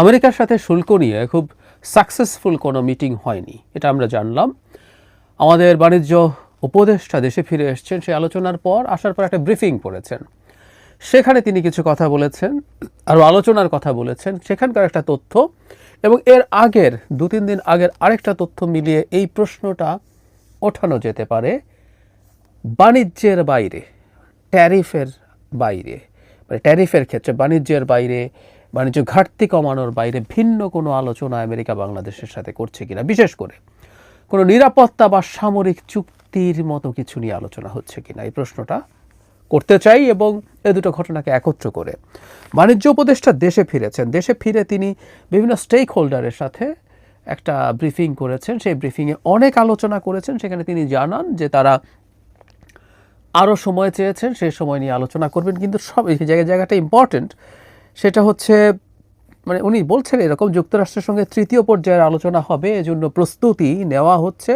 আমেরিকার সাথে শুল্ক নিয়ে খুব সাকসেসফুল কোনো মিটিং হয়নি, এটা আমরা জানলাম। আমাদের বাণিজ্য উপদেষ্টা দেশে ফিরে এসেছেন সেই আলোচনার পর আসার পর একটা ব্রিফিং করেছেন সেখানে তিনি কিছু কথা বলেছেন, আরও আলোচনার কথা বলেছেন। সেখানকার একটা তথ্য এবং এর আগের, দু তিন দিন আগের আরেকটা তথ্য মিলিয়ে এই প্রশ্নটা ওঠানো যেতে পারে। বাণিজ্যের বাইরে ট্যারিফের বাইরে মানে ট্যারিফের ক্ষেত্রে বাণিজ্যের বাইরে বাণিজ্য ঘাটতি কমানোর বাইরে ভিন্ন কোনো আলোচনা আমেরিকা বাংলাদেশের সাথে করছে কিনা? বিশেষ করে কোনো নিরাপত্তা বা সামরিক চুক্তির মতো কিছু নিয়ে আলোচনা হচ্ছে কিনা? এই প্রশ্নটা করতে চাই এবং এ দুটো ঘটনাকে একত্র করে। বাণিজ্য উপদেষ্টা দেশে ফিরেছেন। দেশে ফিরে তিনি বিভিন্ন স্টেক হোল্ডারের সাথে একটা ব্রিফিং করেছেন। সেই ব্রিফিংয়ে অনেক আলোচনা করেছেন। সেখানে তিনি জানান যে তারা আরও সময় চেয়েছেন সেই সময় নিয়ে আলোচনা করবেন। কিন্তু সব এই জায়গায় জায়গাটা ইম্পর্টেন্ট সেটা হচ্ছে মানে উনি বলছেন এরকম যুক্তরাষ্ট্রের সঙ্গে তৃতীয় পর্যায়ের আলোচনা হবে, এজন্য প্রস্তুতি নেওয়া হচ্ছে।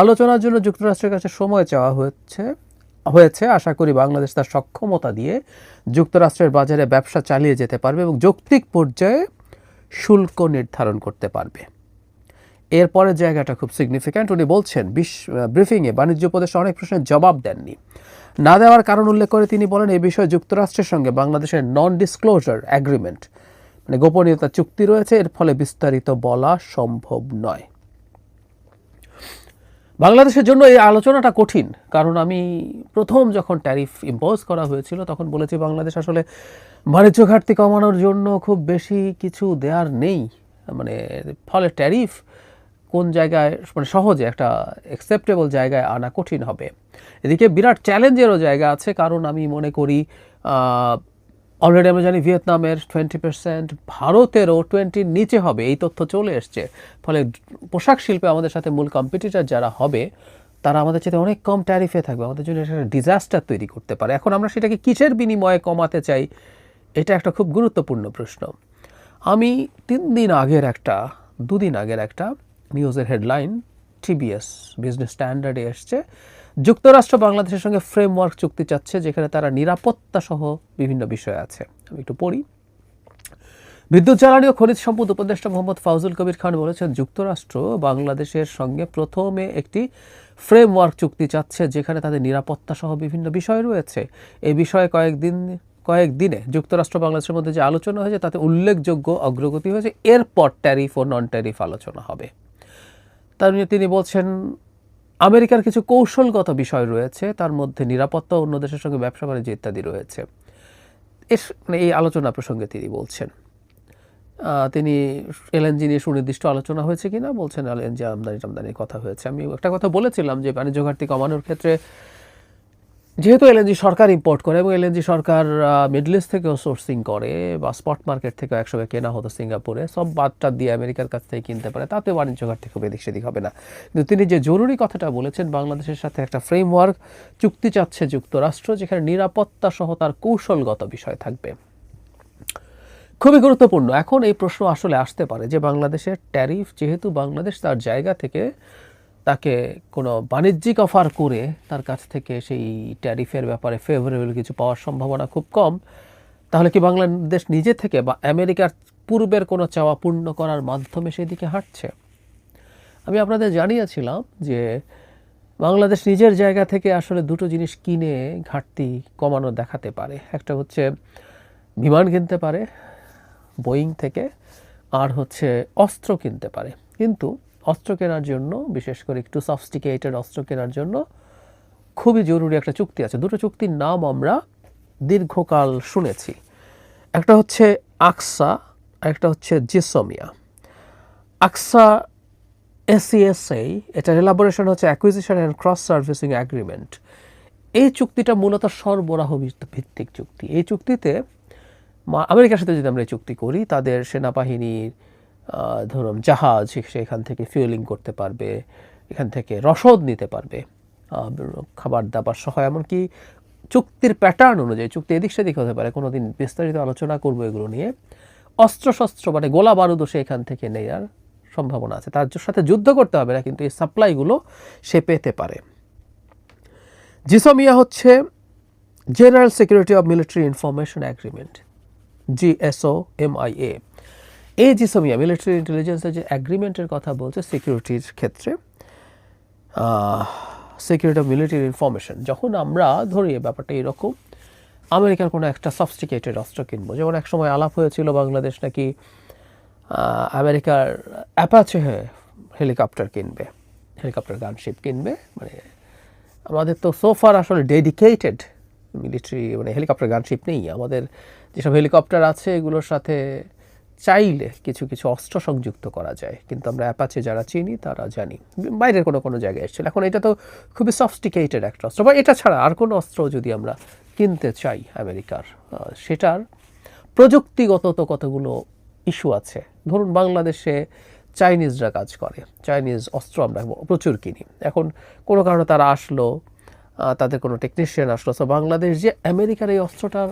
আলোচনার জন্য যুক্তরাষ্ট্রের কাছে সময় চাওয়া হচ্ছে, হয়েছে। আশা করি বাংলাদেশ তার সক্ষমতা দিয়ে যুক্তরাষ্ট্রের বাজারে ব্যবসা চালিয়ে যেতে পারবে এবং যৌক্তিক পর্যায়ে শুল্ক নির্ধারণ করতে পারবে। এরপরের জায়গাটা খুব সিগনিফিক্যান্ট উনি বলছেন, বিশ ব্রিফিংয়ে বাণিজ্য উপদেষ্টা অনেক প্রশ্নের জবাব দেননি। না দেওয়ার কারণ উল্লেখ করে তিনি বলেন এই বিষয়ে যুক্তরাষ্ট্রের সঙ্গে বাংলাদেশের নন ডিসক্লোজার অ্যাগ্রিমেন্ট মানে গোপনীয়তা চুক্তি রয়েছে। এর ফলে বিস্তারিত বলা সম্ভব নয়। বাংলাদেশের জন্য এই আলোচনাটা কঠিন, কারণ আমি প্রথম যখন ট্যারিফ ইম্পোজ করা হয়েছিল, তখন বলেছি বাংলাদেশ আসলে বাণিজ্য ঘাটতি কমানোর জন্য খুব বেশি কিছু দেওয়ার নেই। মানে ফলে ট্যারিফ কোন জায়গায় মানে সহজে একটা অ্যাকসেপ্টেবল জায়গায় আনা কঠিন হবে। এদিকে বিরাট চ্যালেঞ্জেরও জায়গা আছে, কারণ আমি মনে করি অলরেডি আমরা জানি ভিয়েতনামের টোয়েন্টি পার্সেন্ট ভারতেরও টোয়েন্টির নিচে হবে, এই তথ্য চলে এসছে। ফলে পোশাক শিল্পে আমাদের সাথে মূল কম্পিটিটার যারা হবে, তারা আমাদের চেয়ে অনেক কম ট্যারিফে থাকবে, আমাদের জন্য একটা ডিজাস্টার তৈরি করতে পারে। এখন আমরা সেটাকে কিসের বিনিময়ে কমাতে চাই, এটা একটা খুব গুরুত্বপূর্ণ প্রশ্ন। আমি তিন দিন আগের একটা, দুদিন আগের একটা নিউজের হেডলাইন টিবিএস বিজনেস স্ট্যান্ডার্ডে এসছে। যুক্তরাষ্ট্র বাংলাদেশের সঙ্গে ফ্রেমওয়ার্ক চুক্তি চাচ্ছে, যেখানে তারা নিরাপত্তা সহ বিভিন্ন বিষয় আছে। আমি একটু পড়ি। বিদ্যুৎ জ্বালানি ও খনিজ সম্পদ উপদেষ্টা মোহাম্মদ ফাউজুল কবির খান বলেছেন, যুক্তরাষ্ট্র বাংলাদেশের সঙ্গে প্রথমে একটি ফ্রেমওয়ার্ক চুক্তি চাচ্ছে, যেখানে তাদের নিরাপত্তা সহ বিভিন্ন বিষয় রয়েছে। এই বিষয়ে কয়েকদিন, কয়েকদিনে যুক্তরাষ্ট্র বাংলাদেশের মধ্যে যে আলোচনা হয়েছে, তাতে উল্লেখযোগ্য অগ্রগতি হয়েছে। এরপর ট্যারিফ ও নন ট্যারিফ আলোচনা হবে। তার তিনি বলছেন, আমেরিকার কিছু কৌশলগত বিষয় রয়েছে, তার মধ্যে নিরাপত্তা, অন্য দেশের সঙ্গে ব্যবসা, বাণিজ্য ইত্যাদি রয়েছে। এস মানে এই আলোচনা প্রসঙ্গে তিনি বলছেন তিনি এলএনজি নিয়ে সুনির্দিষ্ট আলোচনা হয়েছে কিনা? বলছেন এলএনজি আমদানি টামদানির কথা হয়েছে। আমি একটা কথা বলেছিলাম যে বাণিজ্য ঘাটতি কমানোর ক্ষেত্রে যেহেতু এলএনজি সরকার ইম্পোর্ট করে এবং এলএনজি সরকার মিডল ইস্ট থেকেও সোর্সিং করে বা স্পট মার্কেট থেকেও একসঙ্গে কেনা হতো সিঙ্গাপুরে, সব বাদটা দিয়ে আমেরিকার কাছ থেকে কিনতে পারে। তাতে বাণিজ্য ঘাটতি খুব এদিক সেদিক হবে না। কিন্তু তিনি যে জরুরি কথাটা বলেছেন, বাংলাদেশের সাথে একটা ফ্রেমওয়ার্ক চুক্তি চাচ্ছে যুক্তরাষ্ট্র, যেখানে নিরাপত্তা সহ তার কৌশলগত বিষয় থাকবে। খুবই গুরুত্বপূর্ণ। এখন এই প্রশ্ন আসলে আসতে পারে যে বাংলাদেশের ট্যারিফ যেহেতু বাংলাদেশ তার জায়গা থেকে তাকে কোনো বাণিজ্যিক অফার করে তার কাছ থেকে সেই ট্যারিফের ব্যাপারে ফেভারেবল কিছু পাওয়ার সম্ভাবনা খুব কম। তাহলে কি বাংলাদেশ নিজে থেকে বা আমেরিকার পূর্বের কোনো চাওয়া পূর্ণ করার মাধ্যমে সেদিকে হাঁটছে? আমি আপনাদের জানিয়েছিলাম যে বাংলাদেশ নিজের জায়গা থেকে আসলে দুটো জিনিস কিনে ঘাটতি কমানো দেখাতে পারে। একটা হচ্ছে বিমান কিনতে পারে বোয়িং থেকে, আর হচ্ছে অস্ত্র কিনতে পারে। কিন্তু অস্ত্র কেনার জন্য, বিশেষ করে একটু সফস্টিকেটেড অস্ত্র কেনার জন্য খুবই জরুরি একটা চুক্তি আছে। দুটো চুক্তির নাম আমরা দীর্ঘকাল শুনেছি। একটা হচ্ছে আকসা একটা হচ্ছে জিসোমিয়া। আকসা এসিএসআই এটার এলাবোরেশন হচ্ছে acquisition and cross servicing agreement এই চুক্তিটা মূলত সরবরাহ ভিত্তিক চুক্তি। এই চুক্তিতে আমেরিকার সাথে যদি আমরা এই চুক্তি করি, তাদের সেনাবাহিনীর ধরুন জাহাজ সেখান থেকে ফিউলিং করতে পারবে, এখান থেকে রসদ নিতে পারবে খাবার দাবার সহ, এমনকি চুক্তির প্যাটার্ন অনুযায়ী, চুক্তি এদিক সেদিক হতে পারে কোনো দিন বিস্তারিত আলোচনা করব এগুলো নিয়ে। অস্ত্রশস্ত্র মানে গোলা বারুদও সে এখান থেকে নেওয়ার সম্ভাবনা আছে। তার সাথে যুদ্ধ করতে হবে না, কিন্তু এই সাপ্লাইগুলো সে পেতে পারে। জিসোমিয়া হচ্ছে general security of military information agreement GSO MIA এই জিসমিয়া মিলিটারি ইন্টেলিজেন্সের যে অ্যাগ্রিমেন্টের কথা বলছে সিকিউরিটির ক্ষেত্রে সিকিউরিটি অফ মিলিটারি ইনফরমেশন যখন আমরা ধরি ব্যাপারটা এরকম, আমেরিকার কোনো একটা সফস্টিকেটেড অস্ত্র কিনবো। যেমন এক সময় আলাপ হয়েছিল বাংলাদেশ নাকি আমেরিকার অ্যাপাচে হেলিকপ্টার কিনবে হেলিকপ্টার গানশিপ কিনবে। মানে আমাদের তো সোফার আসলে ডেডিকেটেড মিলিটারি মানে হেলিকপ্টার গানশিপ নেই। আমাদের যেসব হেলিকপ্টার আছে, এগুলোর সাথে চাইলে কিছু কিছু অস্ত্র সংযুক্ত করা যায়। কিন্তু আমরা অ্যাপাচে যারা চিনি, তারা জানি। বাইরের কোনো কোনো জায়গায় এসেছিল। এখন এটা তো খুবই সফস্টিকেটেড একটা অস্ত্র। বা এটা ছাড়া আর কোনো অস্ত্র যদি আমরা কিনতে চাই আমেরিকার সেটার প্রযুক্তিগত তো কতগুলো ইস্যু আছে। ধরুন বাংলাদেশে চাইনিজরা কাজ করে। চাইনিজ অস্ত্র আমরা প্রচুর কিনি। এখন কোনো কারণে তারা আসলো তাদের কোনো টেকনিশিয়ান আসলো। সো বাংলাদেশ যে আমেরিকার এই অস্ত্রটার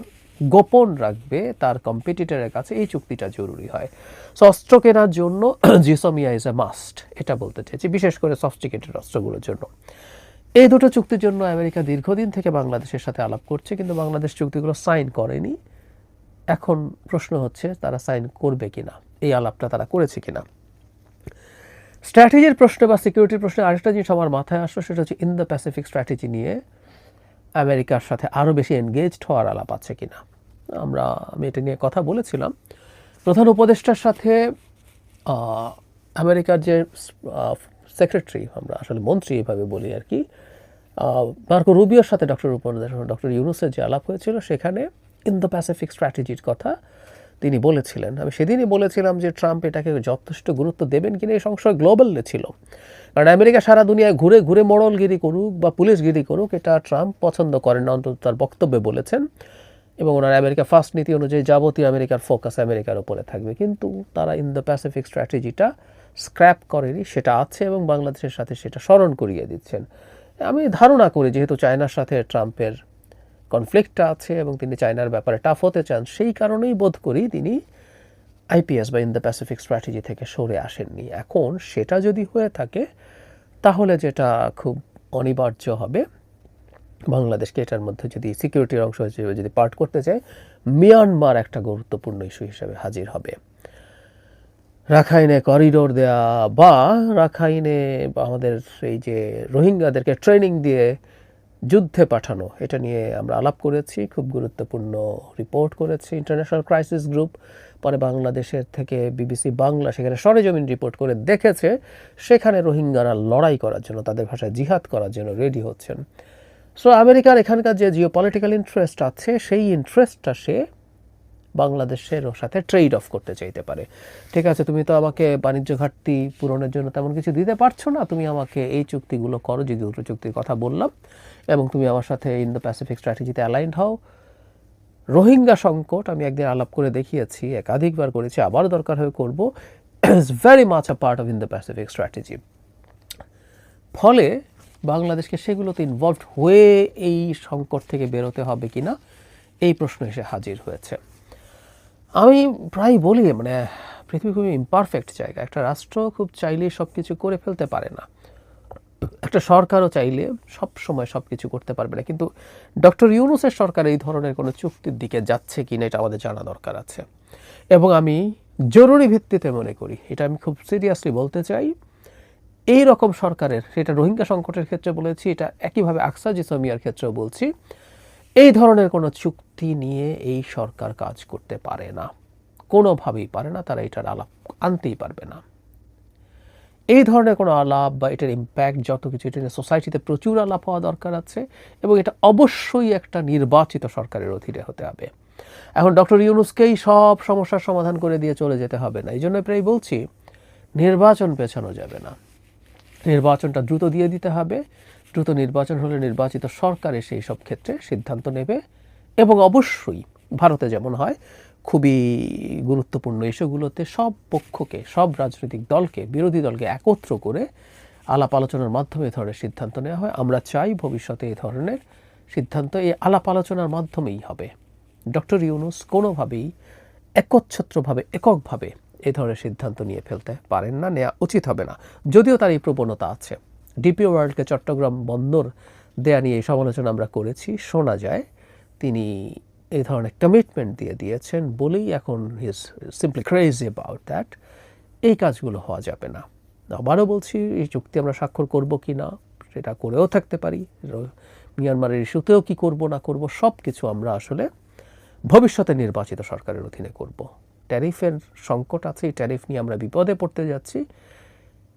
গোপন রাখবে তার কম্পিটিটরের কাছে, এই চুক্তিটা জরুরি হয়। অস্ত্র কেনার জন্য জিসোমিয়া ইজ এ মাস্ট এটা বলতে চাইছি, বিশেষ করে সফটিকেটেড অস্ত্রগুলোর জন্য। এই দুটো চুক্তির জন্য আমেরিকা দীর্ঘদিন থেকে বাংলাদেশের সাথে আলাপ করছে, কিন্তু বাংলাদেশ চুক্তিগুলো সাইন করেনি। এখন প্রশ্ন হচ্ছে, তারা সাইন করবে কিনা? এই আলাপটা তারা করেছে কিনা? স্ট্র্যাটেজির প্রশ্নে বা সিকিউরিটির প্রশ্নে আরেকটা জিনিস আমার মাথায় আসলো, সেটা হচ্ছে ইন দ্য প্যাসিফিক স্ট্র্যাটেজি নিয়ে আমেরিকার সাথে আরও বেশি এনগেজড হওয়ার আলাপ আছে কি না আমরা, আমি এটা নিয়ে কথা বলেছিলাম। প্রধান উপদেষ্টার সাথে আমেরিকার যে সেক্রেটারি আমরা আসলে মন্ত্রী এভাবে বলি আর কি মার্কো রুবিওর সাথে ডক্টর উপদেষ্টা ডক্টর ইউনুসের যে আলাপ হয়েছিল, সেখানে ইন দ্য প্যাসিফিক স্ট্র্যাটেজির কথা তিনি বলেছিলেন। আমি সেদিনই বলেছিলাম যে ট্রাম্প এটাকে যথেষ্ট গুরুত্ব দেবেন কিনা, এই সংশয় গ্লোবালে ছিল। কারণ আমেরিকা সারা দুনিয়ায় ঘুরে ঘুরে মোড়লগিরি করুক বা পুলিশগিরি করুক, এটা ট্রাম্প পছন্দ করেন না, অন্তত তার বক্তব্যে বলেছেন। এবং ওনার আমেরিকা ফার্স্ট নীতি অনুযায়ী যাবতীয় আমেরিকার ফোকাস আমেরিকার উপরে থাকবে। কিন্তু তারা ইন দ্য প্যাসিফিক স্ট্র্যাটেজিটা স্ক্র্যাপ করেনি, সেটা আছে এবং বাংলাদেশের সাথে সেটা স্মরণ করিয়ে দিচ্ছেন। আমি ধারণা করি, যেহেতু চায়নার সাথে ট্রাম্পের কনফ্লিক্টটা আছে এবং তিনি চায়নার ব্যাপারে টাফ হতে চান, সেই কারণেই বোধ করি তিনি আইপিএস বা ইন দ্য প্যাসিফিক স্ট্র্যাটেজি থেকে সরে আসেননি। এখন সেটা যদি হয়ে থাকে, তাহলে যেটা খুব অনিবার্য হবে, বাংলাদেশকে এটার মধ্যে যদি সিকিউরিটির অংশ হিসেবে যদি পার্ট করতে চায়, মিয়ানমার একটা গুরুত্বপূর্ণ ইস্যু হিসেবে হাজির হবে। রাখাইনে করিডোর দেয়া বা রাখাইনে আমাদের এই যে রোহিঙ্গাদেরকে ট্রেনিং দিয়ে যুদ্ধে পাঠানো, এটা নিয়ে আমরা আলাপ করেছি, খুব গুরুত্বপূর্ণ রিপোর্ট করেছি। ইন্টারন্যাশনাল ক্রাইসিস গ্রুপ পরে বাংলাদেশের থেকে বিবিসি বাংলা সেখানে সরেজমিন রিপোর্ট করে দেখেছে, সেখানে রোহিঙ্গারা লড়াই করার জন্য, তাদের ভাষায় জিহাদ করার জন্য রেডি হচ্ছেন। সো, আমেরিকার এখানকার যে জিও পলিটিক্যাল ইন্টারেস্ট আছে, সেই ইন্টারেস্টটা সে বাংলাদেশের সাথে ট্রেড অফ করতে চাইতে পারে। ঠিক আছে, তুমি তো আমাকে বাণিজ্য ঘাটতি পূরণের জন্য তেমন কিছু দিতে পারছ না, তুমি আমাকে এই চুক্তিগুলো করো, যে দুটো চুক্তির কথা বললাম, এবং তুমি আমার সাথে ইন দ্য প্যাসিফিক স্ট্র্যাটেজিতে অ্যালাইন্ড হও। রোহিঙ্গা সংকট আমি একদিন আলাপ করে দেখিয়েছি, একাধিকবার করেছি আবার দরকার হয়ে করব। Is very much a part of in the Pacific strategy ফলে বাংলাদেশকে সেগুলোতে ইনভলভড হয়ে এই সংকট থেকে বেরোতে হবে কি না এই প্রশ্ন এসে হাজির হয়েছে। আমি প্রায় বলি মানে পৃথিবী খুবই ইমপারফেক্ট জায়গা। একটা রাষ্ট্র খুব চাইলেই সব কিছু করে ফেলতে পারে না। একটা সরকারও চাইলে সব সময় সব কিছু করতে পারবে না। কিন্তু ডক্টর ইউনুসের সরকার এই ধরনের কোনো চুক্তির দিকে যাচ্ছে কি না এটা আমাদের জানা দরকার আছে। এবং আমি জরুরি ভিত্তিতে মনে করি, এটা আমি খুব সিরিয়াসলি বলতে চাই, এই রকম সরকারের, সেটা রোহিঙ্গা সংকটের ক্ষেত্রে বলেছি, এটা একইভাবে আকসা জিসমিয়ার ক্ষেত্রেও বলছি, এই ধরনের কোনো চুক্তি নিয়ে এই সরকার কাজ করতে পারে না। কোনোভাবেই পারে না, তারা এটার আলাপ আনতেই পারবে না। এই ধরনের কোনো আলাপ বা এটার ইম্প্যাক্ট যত কিছু, এটা নিয়ে সোসাইটিতে প্রচুর আলাপ হওয়া দরকার আছে এবং এটা অবশ্যই একটা নির্বাচিত সরকারের অধীনে হতে হবে। এখন ডক্টর ইউনুসকেই সব সমস্যার সমাধান করে দিয়ে চলে যেতে হবে না। এই জন্য প্রায় বলছি, নির্বাচন পেছানো যাবে না। নির্বাচনটা দ্রুত দিয়ে দিতে হবে। দ্রুত নির্বাচন হলে নির্বাচিত সরকারে সেই সব ক্ষেত্রে সিদ্ধান্ত নেবে এবং অবশ্যই ভারতে যেমন হয় খুবই গুরুত্বপূর্ণ ইস্যুগুলোতে সব পক্ষকে, সব রাজনৈতিক দলকে, বিরোধী দলকে একত্র করে আলাপ আলোচনার মাধ্যমে এ ধরনের সিদ্ধান্ত নেওয়া হয়। আমরা চাই ভবিষ্যতে এই ধরনের সিদ্ধান্ত এই আলাপ আলোচনার মাধ্যমেই হবে। ডক্টর ইউনুস কোনোভাবেই একচ্ছত্রভাবে, এককভাবে এই ধরনের সিদ্ধান্ত নিয়ে ফেলতে পারেন না, নেওয়া উচিত হবে না। যদিও তার এই প্রবণতা আছে। ডিপি ওয়ার্ল্ডকে চট্টগ্রাম বন্দর দেয়া নিয়ে এই সমালোচনা আমরা করেছি। শোনা যায় তিনি এই ধরনের কমিটমেন্ট দিয়ে দিয়েছেন বলেই এখন he's simply crazy about that এই কাজগুলো হওয়া যাবে না। আবারও বলছি, এই চুক্তি আমরা স্বাক্ষর করব কি না, সেটা করেও থাকতে পারি। মিয়ানমারের ইস্যুতেও কি করব, না করব সব কিছু আমরা আসলে ভবিষ্যতে নির্বাচিত সরকারের অধীনে করব। ট্যারিফের সংকট আছে, এই ট্যারিফ নিয়ে আমরা বিপদে পড়তে যাচ্ছি,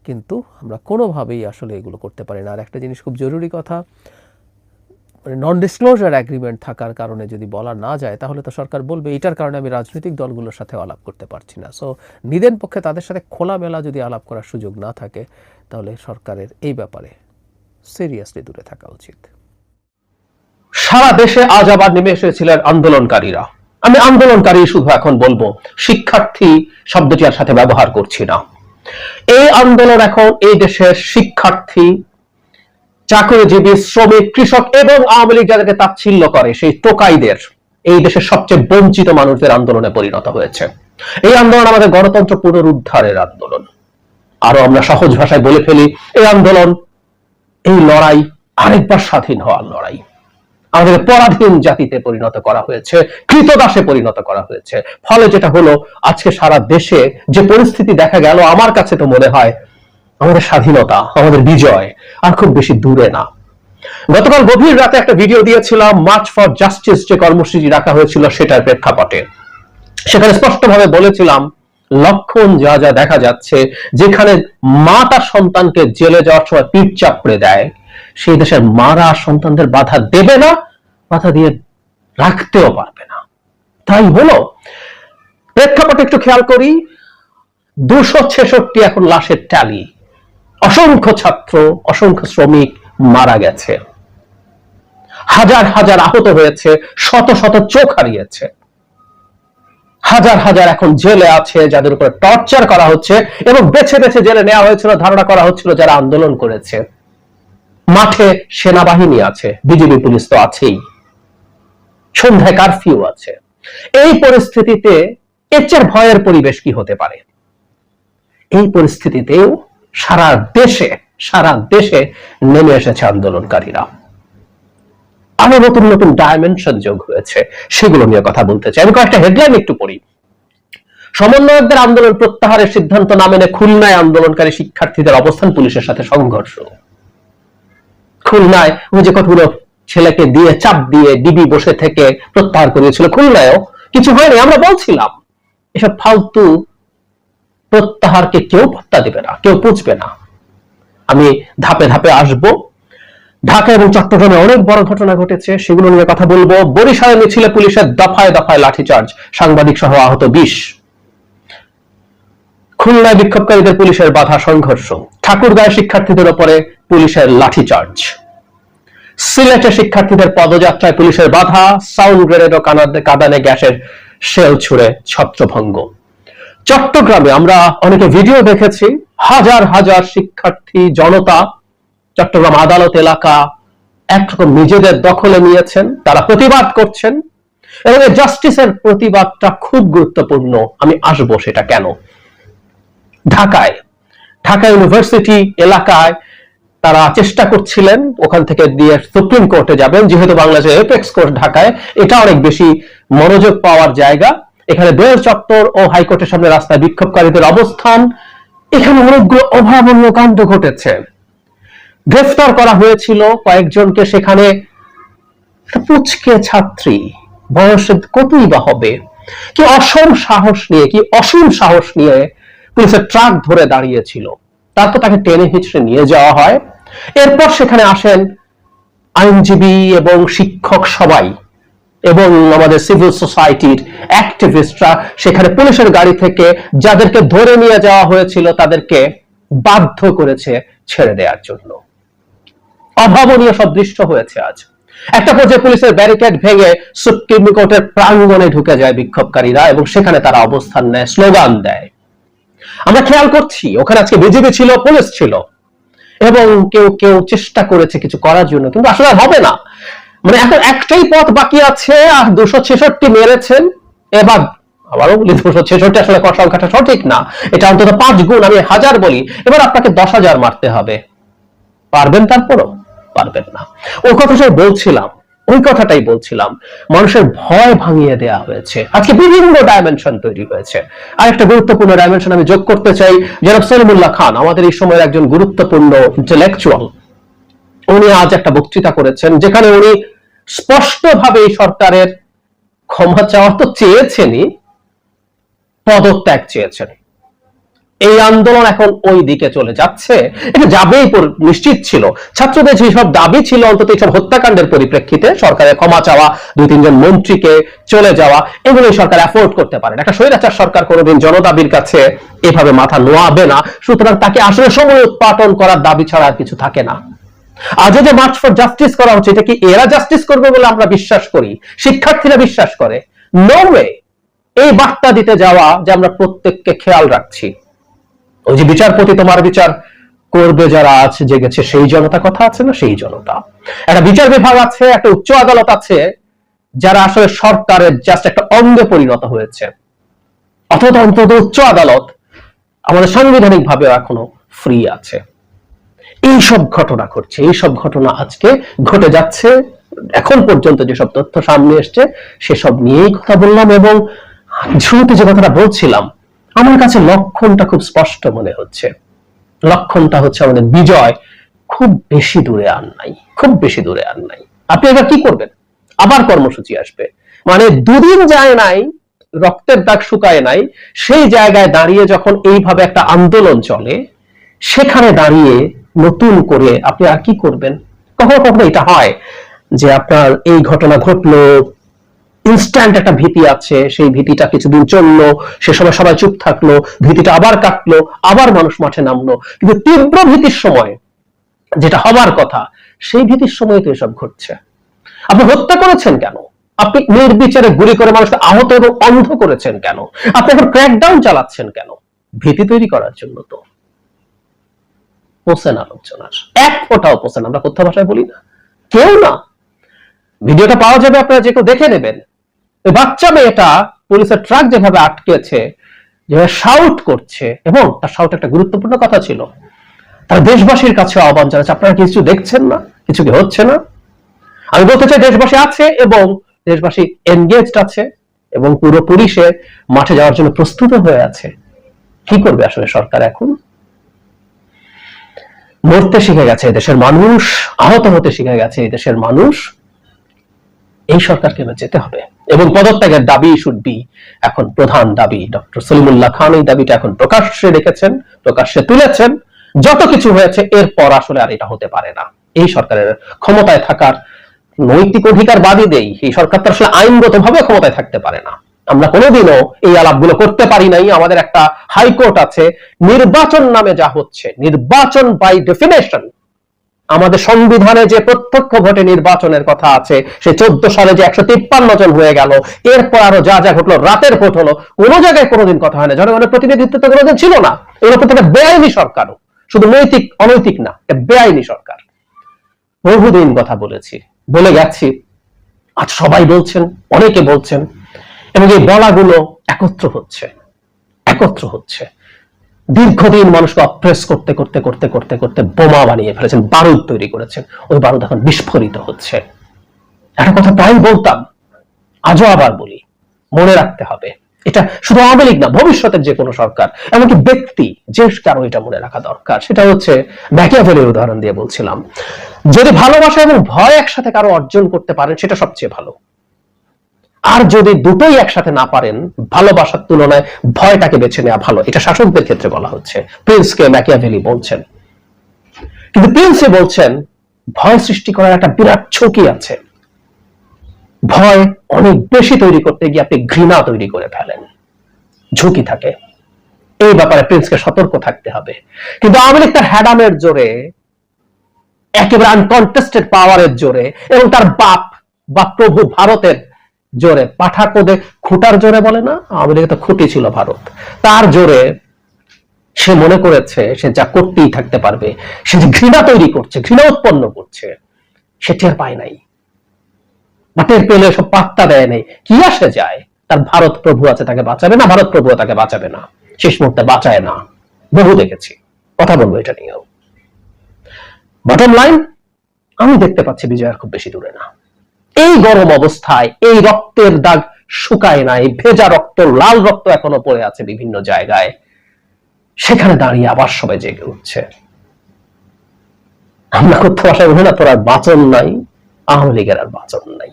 কিন্তু আমরা কোনোভাবেই আসলে এগুলো করতে পারি না। আর একটা জিনিস খুব জরুরি কথা নন ডিসক্লোজার অ্যাগ্রিমেন্ট থাকার কারণে যদি বলা না যায়, তাহলে তো সরকার বলবে এটার কারণে আমি রাজনৈতিক দলগুলোর সাথে আলাপ করতে পারছি না। সো নিদেন পক্ষে তাদের সাথে খোলামেলা যদি আলাপ করার সুযোগ না থাকে, তাহলে সরকারের এই ব্যাপারে সিরিয়াসলি দূরে থাকা উচিত। সারা দেশে আজ আবার নেমে এসেছিলেন আন্দোলনকারীরা। আমি আন্দোলনকারী শুধু এখন বলব, শিক্ষার্থী শব্দটি আর সাথে ব্যবহার করছি না। এই আন্দোলন এখন এই দেশের শিক্ষার্থী চাকরিজীবী, শ্রমিক, কৃষক এবং আওয়ামী লীগ যাদেরকে তাচ্ছিল্য করে, সেই টোকাইদের এই দেশের সবচেয়ে বঞ্চিত মানুষদের আন্দোলনে পরিণত হয়েছে। এই আন্দোলন আমাদের গণতন্ত্র পুনরুদ্ধারের আন্দোলন। আরও আমরা সহজ ভাষায় বলে ফেলি, এই আন্দোলন, এই লড়াই আরেকবার স্বাধীন হওয়ার লড়াই। আমাদের পরাধীন জাতিতে পরিণত করা হয়েছে, কৃতদাসে পরিণত করা হয়েছে। ফলে যেটা হলো, আজকে সারা দেশে যে পরিস্থিতি দেখা গেল, আমার কাছে তো মনে হয় আমাদের স্বাধীনতা, আমাদের বিজয়, আর খুব বেশি দূরে না। গতকাল গভীর রাতে একটা ভিডিও দিয়েছিলাম মার্চ ফর জাস্টিস যে কর্মসূচি রাখা হয়েছিল সেটার প্রেক্ষাপটে। সেখানে স্পষ্টভাবে বলেছিলাম, লক্ষণ যা যা দেখা যাচ্ছে, যেখানে মা তার সন্তানকে জেলে যাওয়ার সময় পিঠ চাপড়ে দেয়, সেই দেশের মারা সন্তানদের বাধা দেবে না, বাধা দিয়ে রাখতেও পারবে না। তাই হলো প্রেক্ষাপটে একটু খেয়াল করি, দুশো ছেষট্টি এখন লাশের ট্যালি অসংখ্য ছাত্র, অসংখ্য শ্রমিক মারা গেছে। হাজার হাজার আহত হয়েছে, শত শত চোখ হারিয়েছে। হাজার হাজার এখন জেলে আছে যাদের উপর টর্চার করা হচ্ছে এবং বেছে বেছে জেলে নেওয়া হয়েছিল, ধারণা করা হচ্ছিল যারা আন্দোলন করেছে। মাঠে সেনাবাহিনী আছে বিজেপি পুলিশ তো আছেই। সন্ধ্যায় কারফিউ আছে। এই পরিস্থিতিতে এর ভয়ের পরিবেশ কি হতে পারে? এই পরিস্থিতিতেও সারা দেশে সারা দেশে নেমে এসেছে আন্দোলনকারীরা। আরও নতুন নতুন ডাইমেনশন যোগ হয়েছে, সেগুলো নিয়ে কথা বলতে চাই। আমি কয়েকটা হেডলাইন একটু পড়ি। সমন্বয়কদের আন্দোলন প্রত্যাহারের সিদ্ধান্ত না মেনে খুলনায় আন্দোলনকারী শিক্ষার্থীদের অবস্থান পুলিশের সাথে সংঘর্ষ। খুলনায় ওই যে কতগুলো ছেলেকে দিয়ে চাপ দিয়ে ডিবি বসে থেকে প্রত্যাহার করিয়েছিল খুলনায়ও, কিছু হয়নি, আমরা বলছিলাম। এসব ফালতু প্রত্যাহারকে কেউ পাত্তা দিবে না, কেউ পুছবে না। আমি ধাপে ধাপে আসব। ঢাকা এবং চট্টগ্রামে অনেক বড় ঘটনা ঘটেছে, সেগুলো নিয়ে কথা বলব। বরিশালে মিছিলে পুলিশের দফায় দফায় লাঠিচার্জ, সাংবাদিক সহ আহত বিশ। খুলনায় বিক্ষোভকারীদের পুলিশের বাধা সংঘর্ষ, ঠাকুরগাঁয় শিক্ষার্থীদের ওপরে পুলিশের লাঠিচার্জ। সিলেটে শিক্ষার্থীদের পদযাত্রায় পুলিশের বাধা, সাউন্ড গ্রেনেড ও কাঁদানে গ্যাসের শেল ছুড়ে ছত্রভঙ্গ। চট্টগ্রামে আমরা অনেকে ভিডিও দেখেছি। হাজার হাজার শিক্ষার্থী, জনতা চট্টগ্রাম আদালত এলাকা একরকম নিজেদের দখলে নিয়েছেন, তারা প্রতিবাদ করছেন এবং জাস্টিসের প্রতিবাদটা খুব গুরুত্বপূর্ণ। আমি আসব সেটা কেন? ঢাকায়, ঢাকা ইউনিভার্সিটি এলাকায় তারা চেষ্টা করছিলেন, ওখান থেকে দিয়ে সুপ্রিম কোর্টে যাবেন, যেহেতু বাংলাদেশের এপেক্স কোর্ট ঢাকায়, এটা অনেক বেশি মনোযোগ পাওয়ার জায়গা। এখানে দোয়েল চত্বর ও হাইকোর্টের সামনে রাস্তায় বিক্ষোভকারীদের অবস্থান। এখানে অনেকগুলো অভাবনীয় কাণ্ড ঘটেছে। গ্রেফতার করা হয়েছিল কয়েকজনকে, সেখানে পুচকে ছাত্রী। বয়স কতই বা হবে? কি অসম সাহস নিয়ে, কি অসীম সাহস নিয়ে পুলিশের ট্রাক ধরে দাঁড়িয়েছিল। তারপর তাকে টেনে হিচড়ে নিয়ে যাওয়া হয়। এরপর সেখানে আসেন আইনজীবী এবং শিক্ষক সবাই। এবং আমাদের সিভিল সোসাইটির অ্যাক্টিভিস্টরা সেখানে পুলিশের গাড়ি থেকে যাদেরকে ধরে নিয়ে যাওয়া হয়েছিল তাদেরকে বাধ্য করেছে ছেড়ে দেওয়ার জন্য। অভাবনীয় সব দৃশ্য হয়েছে আজ। একটা পর্যায়ে পুলিশের ব্যারিকেড ভেঙে সুপ্রিম কোর্টের প্রাঙ্গণে ঢুকে যায় বিক্ষোভকারীরা এবং সেখানে তারা অবস্থান নেয়, স্লোগান দেয়। আমরা খেয়াল করছি, ওখানে আজকে বিজেপি ছিল, পুলিশ ছিল। এবং কেউ কেউ চেষ্টা করেছে কিছু করার জন্য, কিন্তু আসলে হবে না। মানে এখন একটাই পথ বাকি আছে, আর দুশো ছেষট্টি মেরেছেন। এবার আবারও বলি, দুশো ছেষট্টি আসলে সংখ্যাটা সঠিক না, এটা অন্তত পাঁচ গুণ, আমি হাজার বলি। এবার আপনাকে দশ হাজার মারতে হবে। পারবেন তারপরও? পারবেন না। ও কথা সব বলছিলাম, ওই কথাটাই বলছিলাম। মানুষের ভয় ভাঙিয়ে দেয়া হয়েছে। আজকে বিভিন্ন ডাইমেনশন তৈরি হয়েছে। আর একটা গুরুত্বপূর্ণ ডাইমেনশন আমি যোগ করতে চাই, জনাব সলিমুল্লাহ খান, আমাদের এই সময়ের একজন গুরুত্বপূর্ণ ইন্টেলেকচুয়াল উনি আজ একটা বক্তৃতা করেছেন, যেখানে উনি স্পষ্টভাবে এই সরকারের ক্ষমা চাওয়া তো চেয়েছেনই, পদত্যাগ চেয়েছেন এই আন্দোলন এখন ওই দিকে চলে যাচ্ছে। এটা যাবেই নিশ্চিত ছিল। ছাত্রদের যেসব দাবি ছিল, অন্তত এইসব হত্যাকাণ্ডের পরিপ্রেক্ষিতে সরকারের ক্ষমা চাওয়া, দুই তিনজন মন্ত্রীকে চলে যাওয়া এগুলো সরকার অ্যাফোর্ড করতে পারে একটা স্বৈরাচার সরকার কোনোদিন জনদাবির কাছে এভাবে মাথা নোয়াবে না। সুতরাং তাকে আসলে সময় উৎপাদন করার দাবি ছাড়া আর কিছু থাকে না। আজও যে মার্চ ফর জাস্টিস করা হচ্ছে, এটা কি এরা জাস্টিস করবে বলে আমরা বিশ্বাস করি? শিক্ষার্থীরা বিশ্বাস করে। নো ওয়ে এই বার্তা দিতে যাওয়া যে আমরা প্রত্যেককে খেয়াল রাখছি। ওই যে বিচারপতি তোমার বিচার করবে যারা আছে জেগেছে, সেই জনতা কথা আছে না? সেই জনতা। একটা বিচার বিভাগ আছে, একটা উচ্চ আদালত আছে, যারা আসলে সরকারের জাস্ট একটা অঙ্গে পরিণত হয়েছে। অথবা অন্তত উচ্চ আদালত আমাদের সাংবিধানিক ভাবে এখনও ফ্রি আছে। এই সব ঘটনা ঘটছে, এই সব ঘটনা আজকে ঘটে যাচ্ছে। এখন পর্যন্ত যেসব তথ্য সামনে এসছে, সেসব নিয়েই কথা বললাম এবং শুরুতে যে কথাটা বলছিলাম, আমার কাছে লক্ষণটা খুব স্পষ্ট মনে হচ্ছে। লক্ষণটা হচ্ছে আমাদের বিজয় খুব বেশি দূরে আর নাই, খুব বেশি দূরে আর নাই। আপনি এবার কি করবেন? আবার কর্মসূচি আসবে। মানে দুদিন যায় নাই, রক্তের দাগ শুকায় নাই, সেই জায়গায় দাঁড়িয়ে যখন এইভাবে একটা আন্দোলন চলে, সেখানে দাঁড়িয়ে নতুন করে আপনি আর কি করবেন? কখনো কখনো এটা হয় যে আপনার এই ঘটনা ঘটলো ইনস্ট্যান্ট একটা ভীতি আছে, সেই ভীতিটা কিছুদিন চলল, সে সময় সবাই চুপ থাকল, ভীতিটা আবার কাটলো, আবার মানুষ মাঠে নামলো। কিন্তু তীব্র ভীতির সময় যেটা হবার কথা, সেই ভীতির সময় তো এসব ঘটছে। আপনি হত্যা করেছেন কেন? আপনি নির্বিচারে গুলি করে মানুষকে আহত এবং অন্ধ করেছেন কেন? আপনি এখন ক্র্যাকডাউন চালাচ্ছেন কেন? ভীতি তৈরি করার জন্য তো। পোষেন আলোচনার এক ফোটাও পোষেন আমরা কথা ভাষায় বলি না? কেউ না। ভিডিওটা পাওয়া যাবে, আপনারা যে কেউ দেখে নেবেন। বাচ্চা মেয়েটা পুলিশের ট্রাক যেভাবে আটকেছে, যেভাবে শাউট করছে, এবং তার শাউট একটা গুরুত্বপূর্ণ কথা ছিল। তার দেশবাসীর কাছে আহ্বান জানাচ্ছে, আপনারা কিছু দেখছেন না? কিছু কি হচ্ছে না? আমি বলতে চাই, দেশবাসী আছে এবং দেশবাসী এনগেজড আছে, এবং পুরো পুলিশে মাঠে যাওয়ার জন্য প্রস্তুত হয়ে আছে। কি করবে আসলে সরকার এখন? মরতে শিখে গেছে দেশের মানুষ, আহত হতে শিখে গেছে দেশের মানুষ, এই সরকারকে যেতে হবে। এবং পদত্যাগের দাবি শুড বি এখন প্রধান দাবি। ডক্টর সলিমুল্লাহ খান এই দাবিটা এখন প্রকাশ্যে রেখেছেন, প্রকাশ্যে তুলেছেন। যত কিছু হয়েছে, এরপর আসলে আর এটা হতে পারে না। এই সরকারের ক্ষমতায় থাকার নৈতিক অধিকার বাদই দেই এই সরকার তো আসলে আইনগত ভাবে ক্ষমতায় থাকতে পারে না। আমরা কোনোদিনও এই আলাপগুলো করতে পারি নাই। আমাদের একটা হাইকোর্ট আছে, নির্বাচন নামে যা হচ্ছে, নির্বাচন বাই ডেফিনেশন আমাদের সংবিধানে যে প্রত্যক্ষ ভোটে নির্বাচনের কথা আছে, সে চোদ্দ সালে যে একশো তিপ্পান্ন জন হয়ে গেল, এরপর আরও যা যা ঘটলো, রাতের ভোট হলো, কোনো জায়গায় কোনোদিন কথা হয় না জনগণের প্রতিনিধিত্ব তো কোনোদিন ছিল না। এগুলো প্রত্যেকটা বেআইনি সরকারও। শুধু নৈতিক, অনৈতিক না বেআইনি সরকার। বহুদিন কথা বলেছি, বলে গেছি। আজ সবাই বলছেন, অনেকে বলছেন এবং এই বলাগুলো একত্র হচ্ছে একত্র হচ্ছে। দীর্ঘদিন মানুষকে অপ্রেস করতে করতে করতে করতে করতে বোমা বানিয়ে ফেলেছেন, বারুদ তৈরি করেছেন। ওই বারুদ এখন বিস্ফোরিত হচ্ছে। একটা কথা প্রায় বলতাম, আজও আবার বলি, মনে রাখতে হবে, এটা শুধু আওয়ামী লীগ না, ভবিষ্যতের যে কোনো সরকার, এমনকি ব্যক্তি, যে কারও এটা মনে রাখা দরকার, সেটা হচ্ছে ব্যাকিয়াভেলের উদাহরণ দিয়ে বলছিলাম। যদি ভালোবাসা এবং ভয় একসাথে কারও অর্জন করতে পারেন, সেটা সবচেয়ে ভালো। আর যদি দুটোই একসাথে না পারেন, ভালোবাসার তুলনায় ভয়টাকে বেছে নেওয়া ভালো। এটা শাসকদের ক্ষেত্রে বলা হচ্ছে। প্রিন্সকে ম্যাকিয়াভেলি বলছেন। কিন্তু প্রিন্সে বলছেন, ভয় সৃষ্টি করার একটা বিরাট ঝুঁকি আছে। ভয় অনেক বেশি তৈরি করতে গিয়ে আপনি ঘৃণা তৈরি করে ফেলেন। ঝুঁকি থাকে। এই ব্যাপারে প্রিন্সকে সতর্ক থাকতে হবে। কিন্তু আওয়ামী তার হ্যাডামের জোরে, একেবারে আনকন্টেস্টেড পাওয়ারের জোরে এবং তার বাপ বা প্রভু ভারতের জোরে পাঠা কোদে খুঁটার জোরে বলে না? আওয়ামী তো খুঁটি ছিল ভারত। তার জোরে সে মনে করেছে সে যা করতেই থাকতে পারবে, সে যে ঘৃণা তৈরি করছে, ঘৃণা উৎপন্ন করছে, সে টের পায় নাই। বা টের পেলে সব পাত্তা দেয় নাই। কি আসে যায়? তার ভারত প্রভু আছে, তাকে বাঁচাবে না? ভারত প্রভু তাকে বাঁচাবে না। শেষ মুহূর্তে বাঁচায় না। বহু দেখেছি। কথা বলব এটা নিয়েও। বটম লাইন আমি দেখতে পাচ্ছি বিজয় খুব বেশি দূরে না। এই গরম অবস্থায় এই রক্তের দাগ শুকায় নাই, ভেজা রক্ত, লাল রক্ত এখনও পড়ে আছে বিভিন্ন জায়গায়। সেখানে দাঁড়িয়ে আবার সবাই জেগে উঠছে। আমরা করতে আশা বলি না, তোর আর বাচন নাই, আওয়ামী লীগের আর বাচন নাই।